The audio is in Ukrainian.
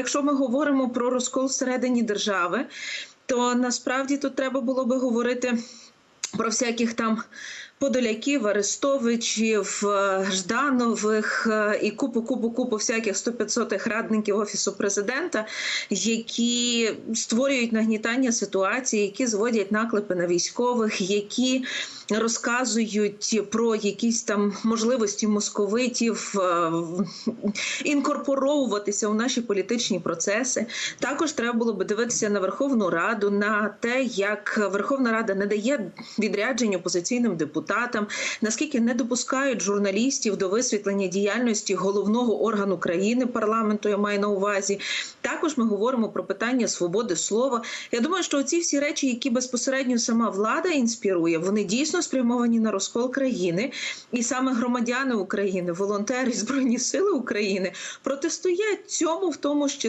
якщо ми говоримо про розкол всередині держави, то насправді тут треба було би говорити про всяких там подоляків, арестовичів, е, жданових е, і купу, купу, купу всяких 100-500 радників офісу президента, які створюють нагнітання ситуації, які зводять наклепи на військових, які розказують про якісь там можливості московитів е, інкорпоровуватися у наші політичні процеси. Також треба було би дивитися на Верховну Раду, на те, як Верховна Рада не дає відряджень опозиційним депутатам, наскільки не допускають журналістів до висвітлення діяльності головного органу країни парламенту. Я маю на увазі. Також ми говоримо про питання свободи слова. Я думаю, що ці всі речі, які безпосередньо сама влада інспірує, вони дійсно спрямовані на розкол країни, і саме громадяни України, волонтери Збройні Сили України протистоять цьому в тому, що